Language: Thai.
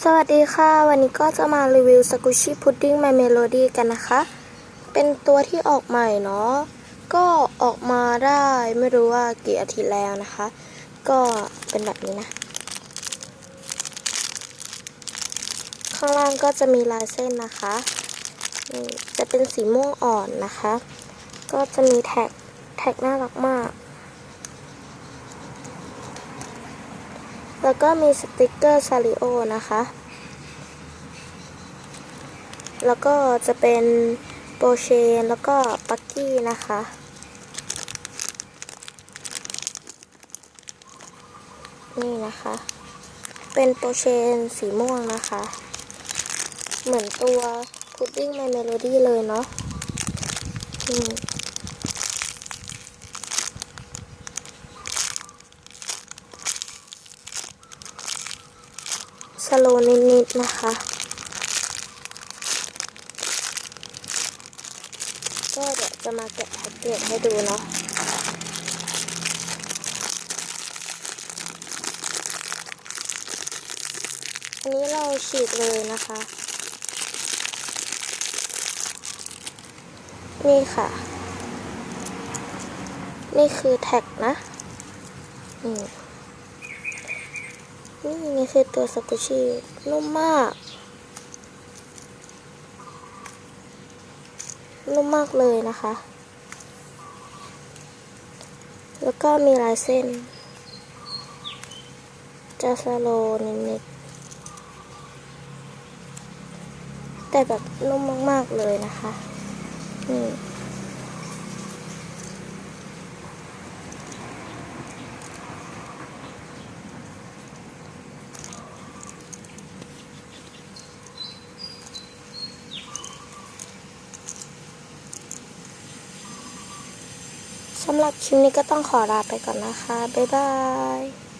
สวัสดีค่ะ วันนี้ก็จะมารีวิวสกุชี่พุดดิ้ง My Melody กันนะคะ เป็นตัวที่ออกใหม่เนาะก็ออกมาได้ไม่รู้ว่ากี่อาทิตย์แล้วนะคะ ก็เป็นแบบนี้นะ ข้างล่างก็จะมีลายเส้นนะคะจะเป็นสีม่วงอ่อนนะคะ ก็จะมีแท็กแท็กน่ารักมาก แล้วก็มีสติกเกอร์ซาริโอนะคะ แล้วก็จะเป็นโปเชนแล้วก็ปักกี้นะคะ นี่นะคะ เป็นโปเชนสีม่วงนะคะ เหมือนตัวพุดดิ้งเมโลดี้เลยเนาะ นี่ สโลว์นิดๆนะคะ ก็เดี๋ยวจะมาแกะแพ็กเกจให้ดูเนาะอันนี้เราฉีกเลยนะคะ นี่ค่ะ นี่คือแท็กนะ นี่ นี่คือตัวสกุชี่นุ่มมาก นุ่มมากเลยนะคะ แล้วก็มีลายเส้น จะสโลนิดๆแต่แบบนุ่มมาก ๆ เลยนะคะ นี่ สำหรับคลิปนี้ก็ต้องขอลาไปก่อนนะคะ บ๊ายบาย